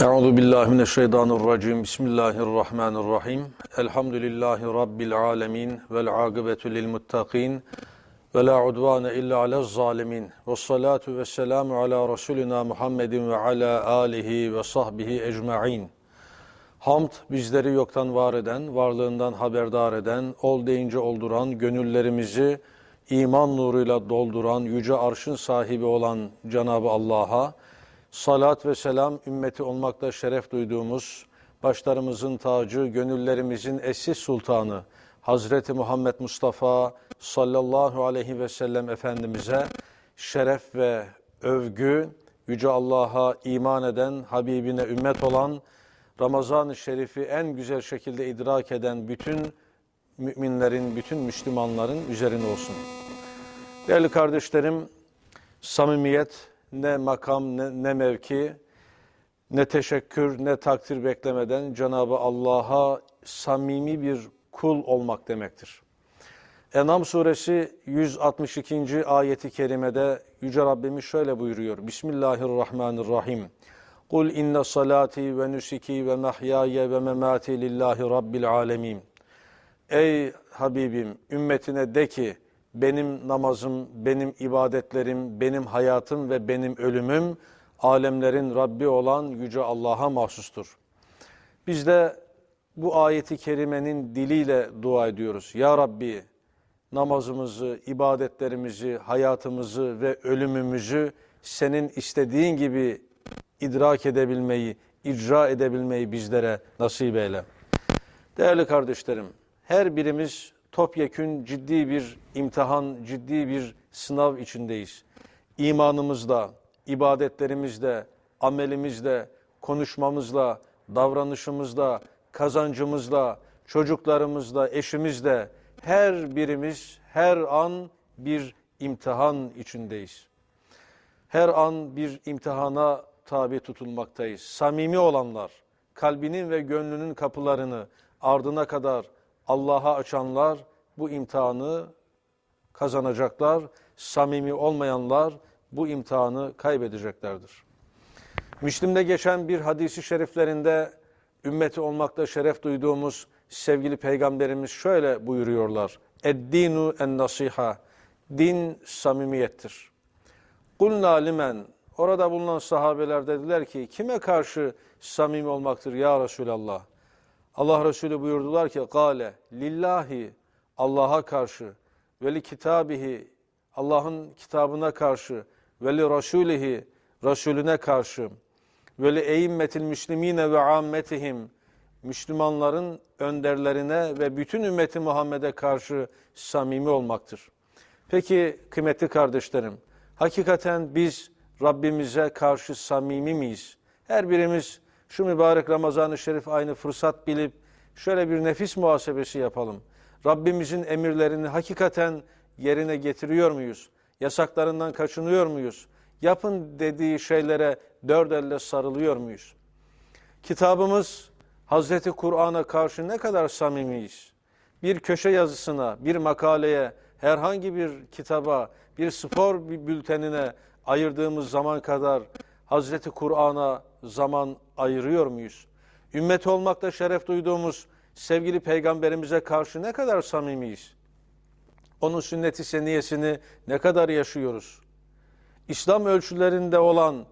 Euzu billahi mineşşeytanirracim. Bismillahirrahmanirrahim. Elhamdülillahi rabbil alamin vel akibetu lil muttaqin. Ve la udvane illa alez zalimin. Ves salatu vesselamu ala Resulina Muhammedin ve ala alihi ve sahbihi ecmaîn. Hamd bizleri yoktan var eden, varlığından haberdar eden, ol deyince olduran, gönüllerimizi iman nuruyla dolduran, yüce arşın sahibi olan Cenab-ı Allah'a, salat ve selam ümmeti olmakta şeref duyduğumuz, başlarımızın tacı, gönüllerimizin eşsiz sultanı, Hazreti Muhammed Mustafa sallallahu aleyhi ve sellem Efendimiz'e şeref ve övgü, Yüce Allah'a iman eden, Habibine ümmet olan, Ramazan-ı Şerif'i en güzel şekilde idrak eden bütün müminlerin, bütün Müslümanların üzerine olsun. Değerli kardeşlerim, samimiyet ne makam ne, ne mevki, ne teşekkür ne takdir beklemeden Cenab-ı Allah'a samimi bir kul olmak demektir. Enam suresi 162. ayeti kerimede Yüce Rabbimiz şöyle buyuruyor. Bismillahirrahmanirrahim. Kul inne salati ve nusuki ve mahyaya ve memati lillahi rabbil alemin. Ey Habibim ümmetine de ki benim namazım, benim ibadetlerim, benim hayatım ve benim ölümüm alemlerin Rabbi olan Yüce Allah'a mahsustur. Biz de bu ayeti kerimenin diliyle dua ediyoruz. Ya Rabbi namazımızı, ibadetlerimizi, hayatımızı ve ölümümüzü senin istediğin gibi idrak edebilmeyi, icra edebilmeyi bizlere nasip eyle. Değerli kardeşlerim, her birimiz topyekün ciddi bir imtihan, ciddi bir sınav içindeyiz. İmanımızla, ibadetlerimizle, amelimizle, konuşmamızla, davranışımızla, kazancımızla, çocuklarımızla, eşimizle her birimiz her an bir imtihan içindeyiz. Her an bir imtihana tabi tutulmaktayız. Samimi olanlar, kalbinin ve gönlünün kapılarını ardına kadar Allah'a açanlar bu imtihanı kazanacaklar. Samimi olmayanlar bu imtihanı kaybedeceklerdir. Müslim'de geçen bir hadisi şeriflerinde ümmeti olmakta şeref duyduğumuz sevgili peygamberimiz şöyle buyuruyorlar. Eddinu en nasiha. Din samimiyettir. Kulna limen. Orada bulunan sahabeler dediler ki kime karşı samimi olmaktır ya Resulallah? Allah Resulü buyurdular ki gale lillahi Allah'a karşı ve li kitabihi Allah'ın kitabına karşı ve li rasulihi Resulüne karşı ve li eimmetil müslimine ve ammetihim Müslümanların önderlerine ve bütün ümmeti Muhammed'e karşı samimi olmaktır. Peki kıymetli kardeşlerim, hakikaten biz Rabbimize karşı samimi miyiz? Her birimiz şu mübarek Ramazan-ı Şerif aynı fırsat bilip şöyle bir nefis muhasebesi yapalım. Rabbimizin emirlerini hakikaten yerine getiriyor muyuz? Yasaklarından kaçınıyor muyuz? Yapın dediği şeylere dört elle sarılıyor muyuz? Kitabımız Hazreti Kur'an'a karşı ne kadar samimiyiz? Bir köşe yazısına, bir makaleye, herhangi bir kitaba, bir spor bir bültenine ayırdığımız zaman kadar Hazreti Kur'an'a zaman ayırıyor muyuz? Ümmet olmakta şeref duyduğumuz sevgili peygamberimize karşı ne kadar samimiyiz? Onun sünneti seniyesini ne kadar yaşıyoruz? İslam ölçülerinde olan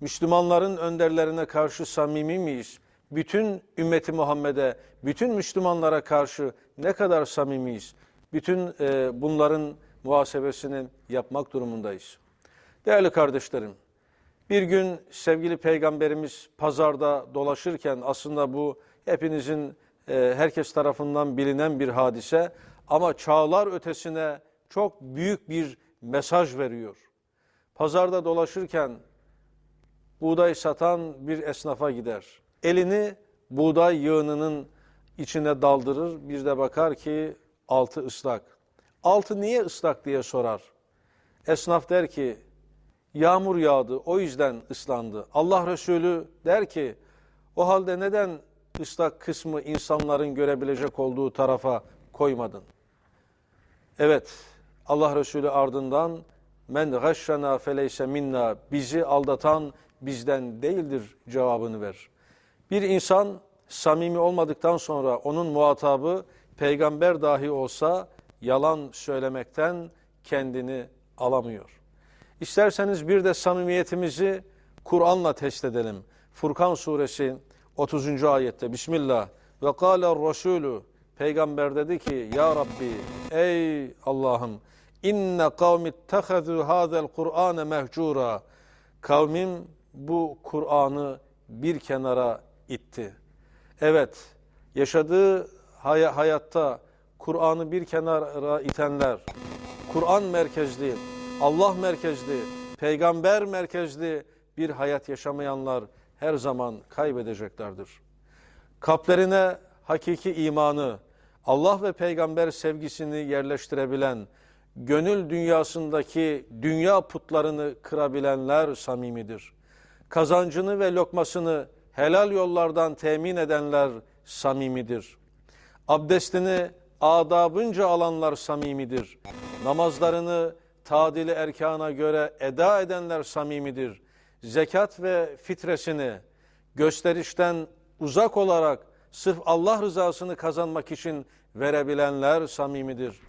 Müslümanların önderlerine karşı samimi miyiz? Bütün ümmeti Muhammed'e, bütün Müslümanlara karşı ne kadar samimiyiz? Bütün e, bunların muhasebesini yapmak durumundayız. Değerli kardeşlerim, bir gün sevgili peygamberimiz pazarda dolaşırken aslında bu hepinizin e, herkes tarafından bilinen bir hadise ama çağlar ötesine çok büyük bir mesaj veriyor. Pazarda dolaşırken buğday satan bir esnafa gider. Elini buğday yığınının içine daldırır. Bir de bakar ki altı ıslak. Altı niye ıslak diye sorar. Esnaf der ki yağmur yağdı o yüzden ıslandı. Allah Resulü der ki o halde neden ıslak kısmı insanların görebilecek olduğu tarafa koymadın? Evet Allah Resulü ardından men gashşana feleyse minna bizi aldatan bizden değildir cevabını ver. Bir insan samimi olmadıktan sonra onun muhatabı peygamber dahi olsa yalan söylemekten kendini alamıyor. İsterseniz bir de samimiyetimizi Kur'an'la test edelim. Furkan suresi 30. ayette Bismillah ve kâle Resulü Peygamber dedi ki ya Rabbi ey Allah'ım inne kavmi ittehazû hâzel Kur'âne mehcûrâ kavmim bu Kur'an'ı bir kenara itti. Evet yaşadığı hay- hayatta Kur'an'ı bir kenara itenler Kur'an merkezli, Allah merkezli, peygamber merkezli bir hayat yaşamayanlar her zaman kaybedeceklerdir. Kalplerine hakiki imanı, Allah ve peygamber sevgisini yerleştirebilen, gönül dünyasındaki dünya putlarını kırabilenler samimidir. Kazancını ve lokmasını helal yollardan temin edenler samimidir. Abdestini adabınca alanlar samimidir. Namazlarını tadili erkana göre eda edenler samimidir. Zekat ve fitresini gösterişten uzak olarak sırf Allah rızasını kazanmak için verebilenler samimidir.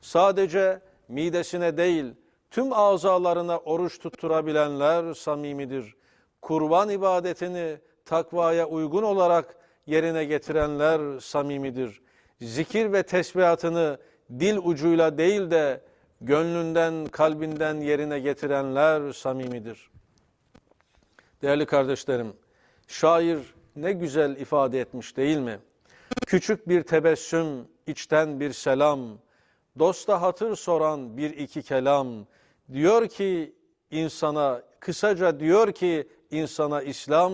Sadece midesine değil tüm azalarına oruç tutturabilenler samimidir. Kurban ibadetini takvaya uygun olarak yerine getirenler samimidir. Zikir ve tesbihatını dil ucuyla değil de gönlünden, kalbinden yerine getirenler samimidir. Değerli kardeşlerim, şair ne güzel ifade etmiş değil mi? Küçük bir tebessüm, içten bir selam, dosta hatır soran bir iki kelam. Diyor ki insana, kısaca diyor ki insana İslam,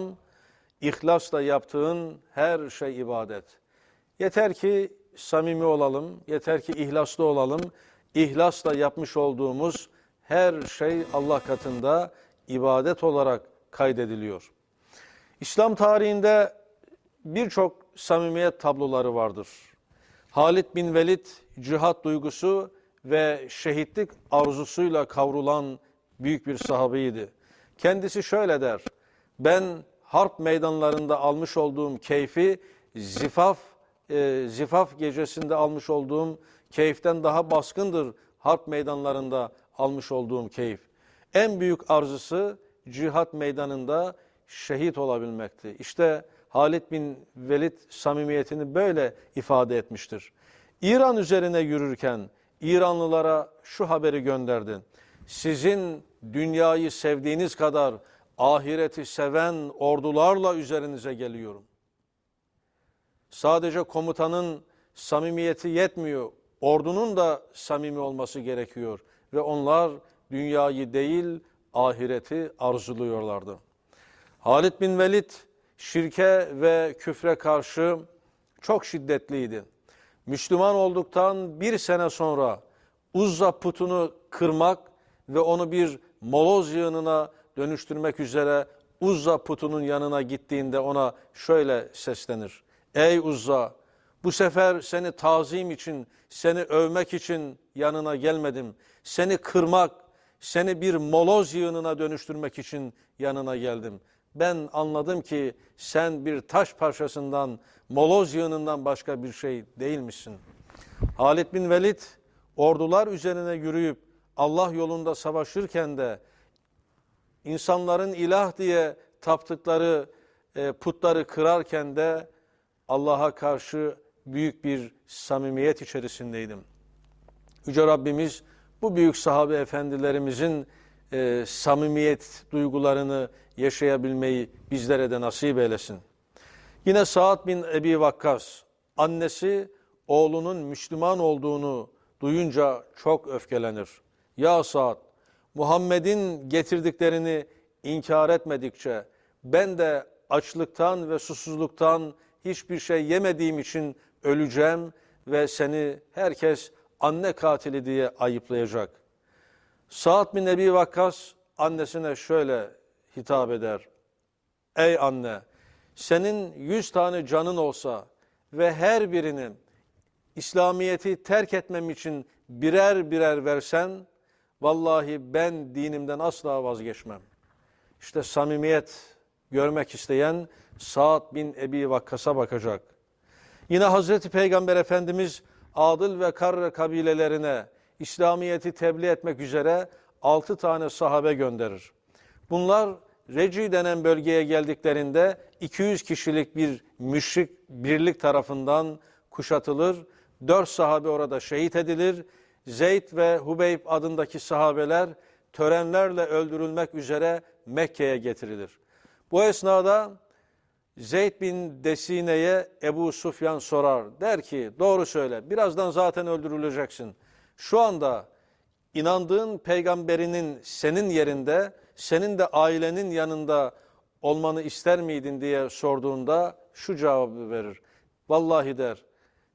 ihlasla yaptığın her şey ibadet. Yeter ki samimi olalım, yeter ki ihlaslı olalım. İhlasla yapmış olduğumuz her şey Allah katında ibadet olarak kaydediliyor. İslam tarihinde birçok samimiyet tabloları vardır. Halid bin Velid cihat duygusu ve şehitlik arzusuyla kavrulan büyük bir sahabeydi. Kendisi şöyle der, ben harp meydanlarında almış olduğum keyfi zifaf e, zifaf gecesinde almış olduğum keyiften daha baskındır harp meydanlarında almış olduğum keyif. En büyük arzusu cihat meydanında şehit olabilmekti. İşte Halid bin Velid samimiyetini böyle ifade etmiştir. İran üzerine yürürken İranlılara şu haberi gönderdi. Sizin dünyayı sevdiğiniz kadar ahireti seven ordularla üzerinize geliyorum. Sadece komutanın samimiyeti yetmiyor. Ordunun da samimi olması gerekiyor. Ve onlar dünyayı değil ahireti arzuluyorlardı. Halid bin Velid şirke ve küfre karşı çok şiddetliydi. Müslüman olduktan bir sene sonra Uzza putunu kırmak ve onu bir moloz yığınına dönüştürmek üzere Uzza putunun yanına gittiğinde ona şöyle seslenir. Ey Uzza bu sefer seni tazim için, seni övmek için yanına gelmedim. Seni kırmak, seni bir moloz yığınına dönüştürmek için yanına geldim. Ben anladım ki sen bir taş parçasından, moloz yığınından başka bir şey değilmişsin. Halid bin Velid ordular üzerine yürüyüp Allah yolunda savaşırken de insanların ilah diye taptıkları e, putları kırarken de Allah'a karşı büyük bir samimiyet içerisindeydim. Yüce Rabbimiz bu büyük sahabe efendilerimizin e, samimiyet duygularını yaşayabilmeyi bizlere de nasip eylesin. Yine Saad bin Ebi Vakkas, annesi oğlunun Müslüman olduğunu duyunca çok öfkelenir. Ya Saad, Muhammed'in getirdiklerini inkar etmedikçe ben de açlıktan ve susuzluktan hiçbir şey yemediğim için öleceğim ve seni herkes anne katili diye ayıplayacak. Saad bin Ebi Vakkas annesine şöyle hitap eder. Ey anne, senin yüz tane canın olsa ve her birini İslamiyet'i terk etmem için birer birer versen, vallahi ben dinimden asla vazgeçmem. İşte samimiyet görmek isteyen Sa'd bin Ebi Vakkas'a bakacak. Yine Hazreti Peygamber Efendimiz Adıl ve Karre kabilelerine İslamiyet'i tebliğ etmek üzere altı tane sahabe gönderir. Bunlar Reci denen bölgeye geldiklerinde 200 kişilik bir müşrik birlik tarafından kuşatılır. Dört sahabe orada şehit edilir. Zeyd ve Hubeyb adındaki sahabeler törenlerle öldürülmek üzere Mekke'ye getirilir. Bu esnada Zeyd bin Desine'ye Ebu Sufyan sorar. Der ki doğru söyle birazdan zaten öldürüleceksin. Şu anda inandığın peygamberinin senin yerinde, senin de ailenin yanında olmanı ister miydin diye sorduğunda şu cevabı verir. Vallahi der,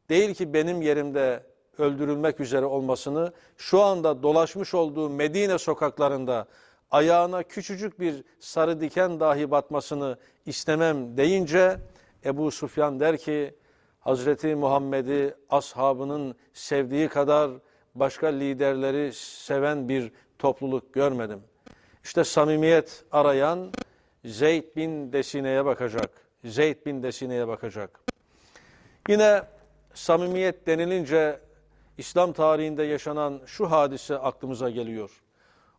değil ki benim yerimde öldürülmek üzere olmasını şu anda dolaşmış olduğu Medine sokaklarında ayağına küçücük bir sarı diken dahi batmasını istemem deyince Ebu Sufyan der ki Hazreti Muhammed'i ashabının sevdiği kadar başka liderleri seven bir topluluk görmedim. İşte samimiyet arayan Zeyd bin Desine'ye bakacak. Zeyd bin Desine'ye bakacak. Yine samimiyet denilince İslam tarihinde yaşanan şu hadise aklımıza geliyor.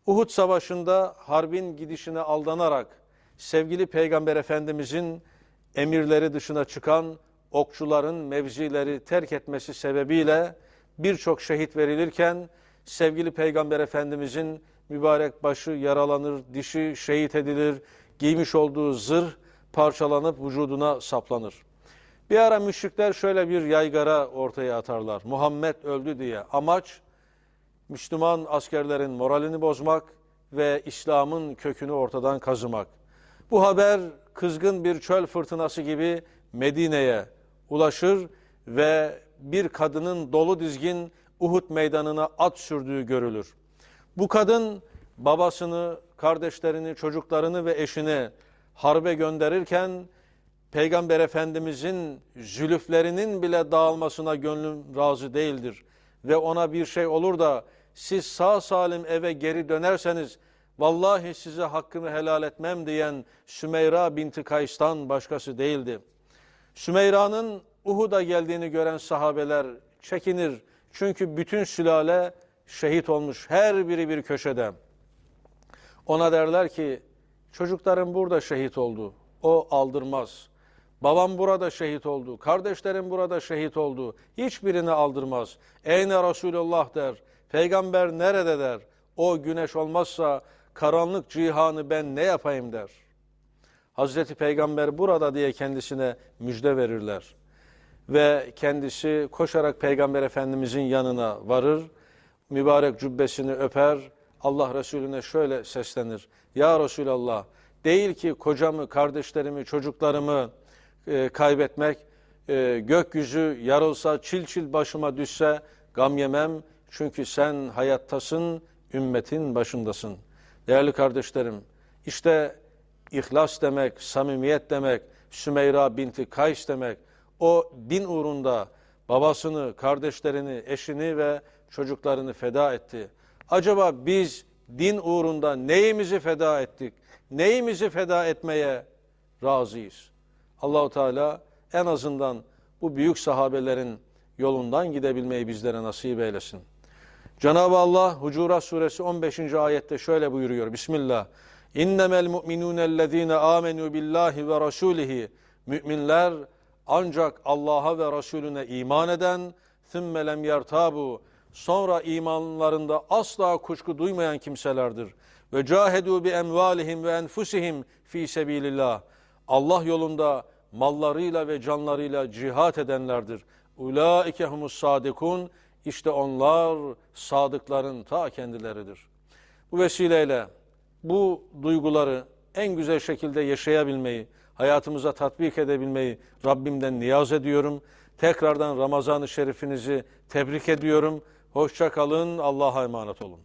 Uhud Savaşı'nda harbin gidişine aldanarak sevgili Peygamber Efendimizin emirleri dışına çıkan okçuların mevzileri terk etmesi sebebiyle birçok şehit verilirken sevgili Peygamber Efendimizin mübarek başı yaralanır, dişi şehit edilir, giymiş olduğu zırh parçalanıp vücuduna saplanır. Bir ara müşrikler şöyle bir yaygara ortaya atarlar. Muhammed öldü diye. Amaç Müslüman askerlerin moralini bozmak ve İslam'ın kökünü ortadan kazımak. Bu haber kızgın bir çöl fırtınası gibi Medine'ye ulaşır ve bir kadının dolu dizgin Uhud meydanına at sürdüğü görülür. Bu kadın babasını, kardeşlerini, çocuklarını ve eşini harbe gönderirken Peygamber Efendimizin zülüflerinin bile dağılmasına gönlüm razı değildir. Ve ona bir şey olur da siz sağ salim eve geri dönerseniz vallahi size hakkımı helal etmem diyen Sümeyra binti Kays'tan başkası değildi. Sümeyra'nın Uhud'a geldiğini gören sahabeler çekinir. Çünkü bütün sülale şehit olmuş her biri bir köşede. Ona derler ki çocuklarım burada şehit oldu. O aldırmaz. Babam burada şehit oldu. Kardeşlerim burada şehit oldu. Hiçbirini aldırmaz. Eyne Resulullah der. Peygamber nerede der. O güneş olmazsa karanlık cihanı ben ne yapayım der. Hazreti Peygamber burada diye kendisine müjde verirler. Ve kendisi koşarak Peygamber Efendimizin yanına varır. Mübarek cübbesini öper. Allah Resulüne şöyle seslenir. Ya Resulallah değil ki kocamı, kardeşlerimi, çocuklarımı e, kaybetmek, e, gökyüzü yarılsa, çil çil başıma düşse gam yemem. Çünkü sen hayattasın, ümmetin başındasın. Değerli kardeşlerim, işte ihlas demek, samimiyet demek, Sümeyra binti Kays demek, o din uğrunda babasını, kardeşlerini, eşini ve çocuklarını feda etti. Acaba biz din uğrunda neyimizi feda ettik? Neyimizi feda etmeye razıyız? Allahu Teala en azından bu büyük sahabelerin yolundan gidebilmeyi bizlere nasip eylesin. Cenab-ı Allah Hucurat suresi 15. ayette şöyle buyuruyor. Bismillah. İnnemel mu'minûnellezîne âmenû billahi ve rasûlihi. Müminler ancak Allah'a ve Resulüne iman eden, ثُمَّ لَمْ يَرْتَابُوا Sonra imanlarında asla kuşku duymayan kimselerdir. Ve cahedu bi emvalihim ve enfusihim fi sebilillah. Allah yolunda mallarıyla ve canlarıyla cihat edenlerdir. Ulaike humus sadikun. İşte onlar sadıkların ta kendileridir. Bu vesileyle bu duyguları en güzel şekilde yaşayabilmeyi, hayatımıza tatbik edebilmeyi Rabbimden niyaz ediyorum. Tekrardan Ramazan-ı Şerifinizi tebrik ediyorum. Hoşça kalın, Allah'a emanet olun.